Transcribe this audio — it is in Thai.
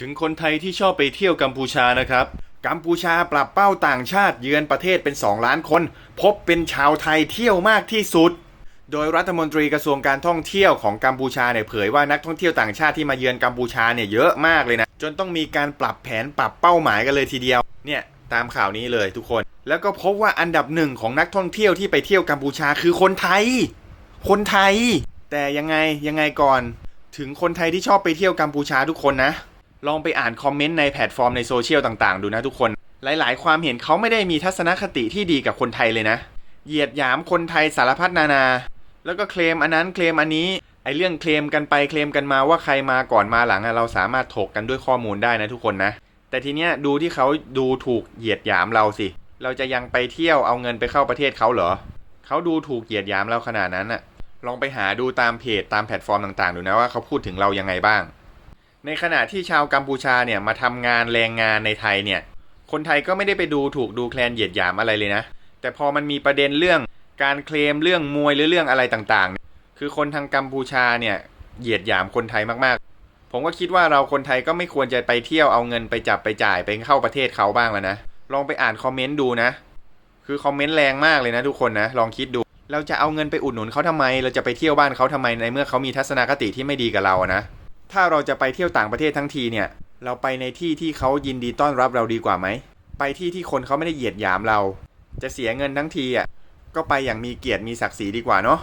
ถึงคนไทยที่ชอบไปเที่ยวกัมพูชานะครับ กัมพูชาปรับเป้าต่างชาติเยือนประเทศเป็น 2 ล้านคน พบเป็นชาวไทยเที่ยวมากที่สุด โดยรัฐมนตรีกระทรวงการท่องเที่ยวของกัมพูชาเนี่ยเผยว่านักท่องเที่ยวต่างชาติที่มาเยือนกัมพูชาเนี่ยเยอะมากเลยนะ จนต้องมีการปรับแผนปรับเป้าหมายกันเลยทีเดียว เนี่ยตามข่าวนี้เลยทุกคน แล้วก็พบว่าอันดับหนึ่งของนักท่องเที่ยวที่ไปเที่ยวกัมพูชาคือคนไทย คนไทย แต่ยังไงยังไงก่อน ถึงคนไทยที่ชอบไปเที่ยวกัมพูชาทุกคนนะ ลองไปอ่านคอมเมนต์ในแพลตฟอร์มในโซเชียลต่างๆ ดูนะทุกคน หลายๆ ความเห็นเขาไม่ได้มีทัศนคติที่ดีกับคนไทยเลยนะ เหยียดหยามคนไทยสารพัดนานา แล้วก็เคลมอันนั้นเคลมอันนี้ไอเรื่องเคลมกันไปเคลมกันมาว่าใครมาก่อนมาหลังเราสามารถถกกันด้วยข้อมูลได้นะทุกคนนะ แต่ทีเนี้ยดูที่เขาดูถูกเหยียดหยามเราสิ เราจะยังไปเที่ยวเอาเงินไปเข้าประเทศเขาเหรอเขาดูถูกเหยียดหยามเราขนาดนั้นอะลองไปหาดูตามเพจตามแพลตฟอร์มต่างๆ ดูนะว่าเขาพูดถึงเรายังไงบ้าง ในขณะที่ชาวกัมพูชาเนี่ยมาทำงานแรงงานในไทยเนี่ย คนไทยก็ไม่ได้ไปดูถูกดูแคลนเหยียดหยามอะไรเลยนะ แต่พอมันมีประเด็นเรื่องการเคลมเรื่องมวยหรือเรื่องอะไรต่างๆ คือคนทางกัมพูชาเนี่ยเหยียดหยามคนไทยมากๆ ผมก็คิดว่าเราคนไทยก็ไม่ควรจะไปเที่ยวเอาเงินไปจับไปจ่ายไปเข้าประเทศเขาบ้างแล้วนะ ลองไปอ่านคอมเมนต์ดูนะ คือคอมเมนต์แรงมากเลยนะทุกคนนะ ลองคิดดู เราจะเอาเงินไปอุดหนุนเขาทำไม เราจะไปเที่ยวบ้านเขาทำไมในเมื่อเขามีทัศนคติที่ไม่ดีกับเราอะนะ ถ้าเราจะไปเที่ยวต่างประเทศทั้งทีเนี่ย เราไปในที่ที่เขายินดีต้อนรับเราดีกว่าไหม ไปที่ที่คนเขาไม่ได้เหยียดหยามเรา จะเสียเงินทั้งทีอะ ก็ไปอย่างมีเกียรติมีศักดิ์ศรีดีกว่าเนาะ